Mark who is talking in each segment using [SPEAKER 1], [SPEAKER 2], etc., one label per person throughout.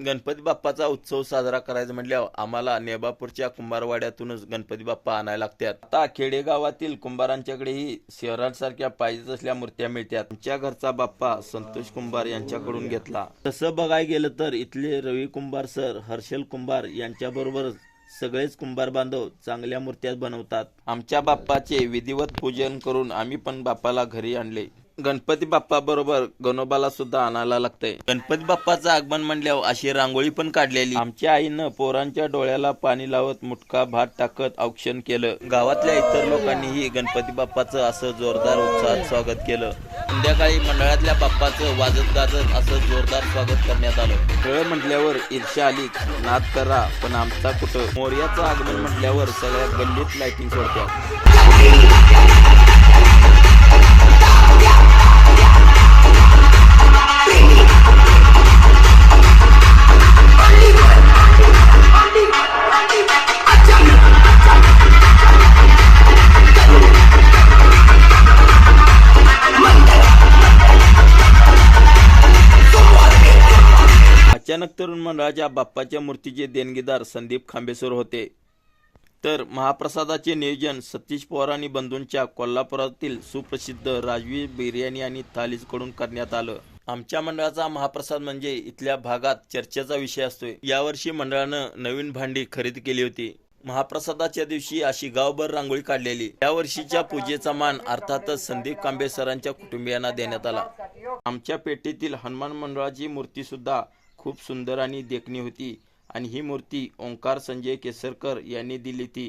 [SPEAKER 1] गणपती बाप्पाचा उत्सव साजरा करायचा म्हटल्यावर आम्हाला नेबापूरच्या कुंभारवाड्यातूनच गणपती बाप्पा आणायला लागतात. आता खेडेगावातील कुंभारांच्याकडेही शहरांसारख्या पाहिजे असल्या मूर्त्या मिळतात. आमच्या घरचा बाप्पा संतोष कुंभार यांच्याकडून घेतला. तसं बघायला गेलं तर इथले रवी कुंभार सर हर्षल कुंभार यांच्याबरोबरच सगळेच कुंभार बांधव चांगल्या मूर्त्या बनवतात. आमच्या बाप्पाचे विधिवत पूजन करून आम्ही पण बाप्पाला घरी आणले. गणपती बाप्पा बरोबर गणोबाला सुद्धा आणायला लागतंय. गणपती बाप्पाचं आगमन म्हणल्यावर अशी रांगोळी पण काढलेली. आमच्या आईनं पोरांच्या डोळ्याला पाणी लावत मुटका भात टाकत औक्षण केलं. गावातल्या इतर लोकांनीही गणपती बाप्पाचं असं जोरदार उत्साहात स्वागत केलं. संध्याकाळी मंडळातल्या बाप्पाचं वाजत गाजत असं जोरदार स्वागत करण्यात आलं. खेळ म्हटल्यावर ईर्ष्या आली. नाद करा पण आमचा कुठं? मोर्याचं आगमन म्हटल्यावर सगळ्या गल्लीत लाइटिंग सोडत्या. अचानक तरुण मंडळाच्या बाप्पाच्या मूर्तीचे देणगीदार संदीप खांबेसर होते. तर महाप्रसादाचे नियोजन सतीश पवार आणि बंधूंच्या कोल्हापुरातील सुप्रसिद्ध राजवी बिर्याणी आणि थालीजकडून करण्यात आलं. आमच्या मंडळाचा महाप्रसाद म्हणजे इथल्या भागात चर्चेचा विषय असतोय. यावर्षी मंडळानं नवीन भांडी खरेदी केली होती. महाप्रसादाच्या दिवशी अशी गावभर रांगोळी काढलेली. या वर्षीच्या पूजेचा मान अर्थातच संदीप कांबे सरांच्या कुटुंबियांना देण्यात आला. आमच्या पेटीतील हनुमान मंडळाची मूर्ती सुद्धा खूप सुंदर आणि देखणी होती. आणि ही मूर्ती ओंकार संजय केसरकर यांनी दिली ती.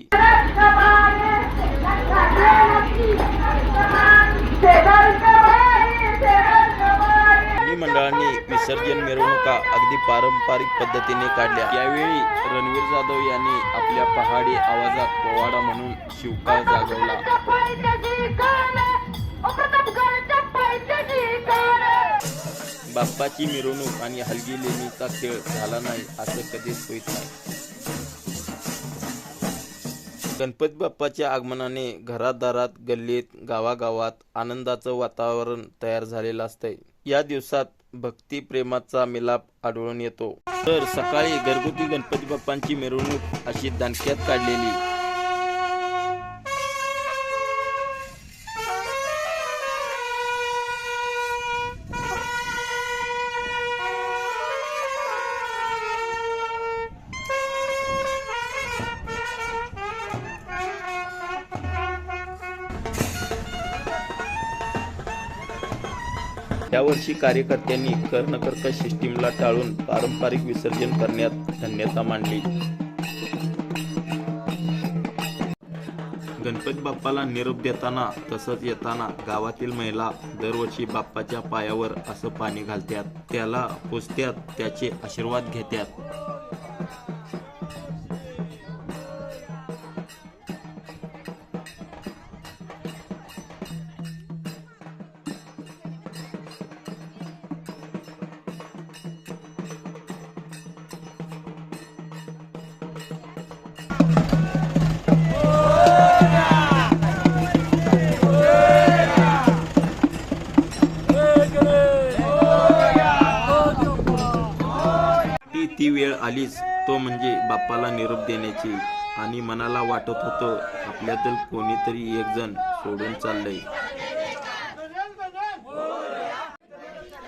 [SPEAKER 1] मंडळांनी विसर्जन मिरवणुका अगदी पारंपरिक पद्धतीने काढल्या. यावेळी रणवीर जाधव यांनी आपल्या पहाडी आवाजात पोवाडा म्हणून शिवकाळ जागवला. बाप्पाची मिरवणूक आणि हलगी लेणीचा खेळ झाला नाही असं कधीच होत नाही. गणपती बाप्पाच्या आगमनाने घरादारात गल्लीत गावागावात आनंदाचं वातावरण तयार झालेलं असतंय. या दिवसात भक्ती प्रेमाचा मिलाप आढळून येतो. तर सकाळी घरगुती गणपती बाप्पांची मिरवणूक अशी दणक्यात काढलेली. यावर्षी कार्यकर्त्यांनी कर्णकर्कश सिस्टीमला टाळून पारंपरिक विसर्जन करण्यात धन्यता मांडली. गणपती बाप्पाला निरोप देताना तसंच येताना गावातील महिला दरवर्षी बाप्पाच्या पायावर असं पाणी घालतात. त्याला पुजत्यात त्याचे आशीर्वाद घेतात. ती वेळ आलीच तो म्हणजे बाप्पाला निरोप देण्याची. आणि मनाला वाटत होतं आपल्यातील कोणीतरी एक जण सोडून चाललंय.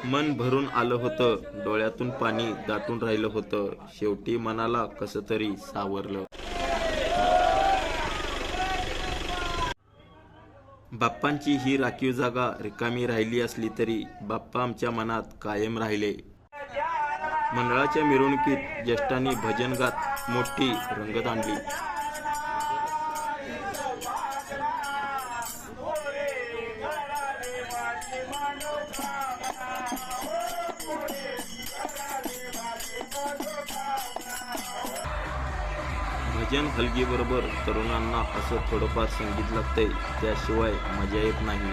[SPEAKER 1] मन भरून आलं होतं डोळ्यातून पाणी दाटून राहिलं होतं. शेवटी मनाला कसं तरी सावरलं. बाप्पांची ही राखीव जागा रिकामी राहिली असली तरी बाप्पा आमच्या मनात कायम राहिले. मंडळाच्या मिरवणुकीत ज्येष्ठांनी भजन गात मोठी रंगत आणली. भजन हलगीबरोबर तरुणांना असं थोडंफार संगीत लागतंय त्याशिवाय मजा येत नाही.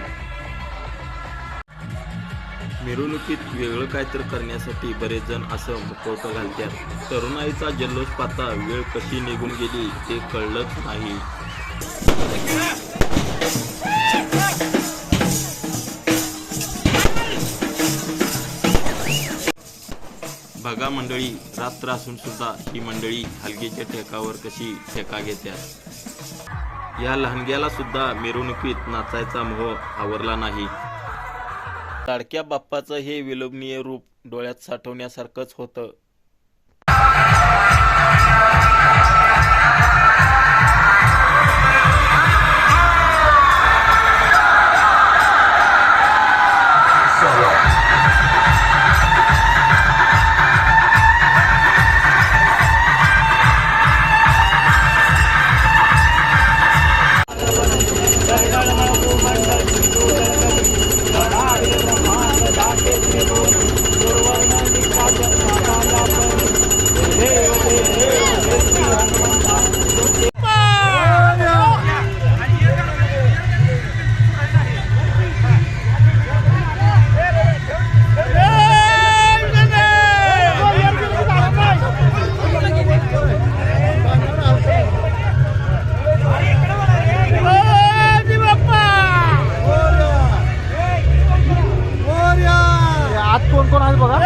[SPEAKER 1] मिरवणुकीत वेगळं काहीतरी करण्यासाठी बरेच जण असं मुखवटं घालतात. तरुणाईचा जल्लोष पाहता वेळ कशी निघून गेली ते कळलंच नाही. बघा मंडळी रात्र असून सुद्धा ही मंडळी हलगीच्या ठेकावर कशी ठेका घेतात या लहानग्याला सुद्धा मिरवणुकीत नाचायचा मोह आवरला नाही. लाडक्या बाप्पाचं हे विलोभनीय रूप डोळ्यात साठवण्यासारखंच होतं.
[SPEAKER 2] आज कोण कोण आज बघा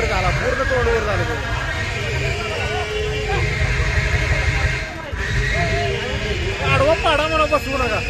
[SPEAKER 2] तोंडवर झाला. पूर्ण तोंडवर झालं तो. पाडवा पाडा म्हणा बसवू नका.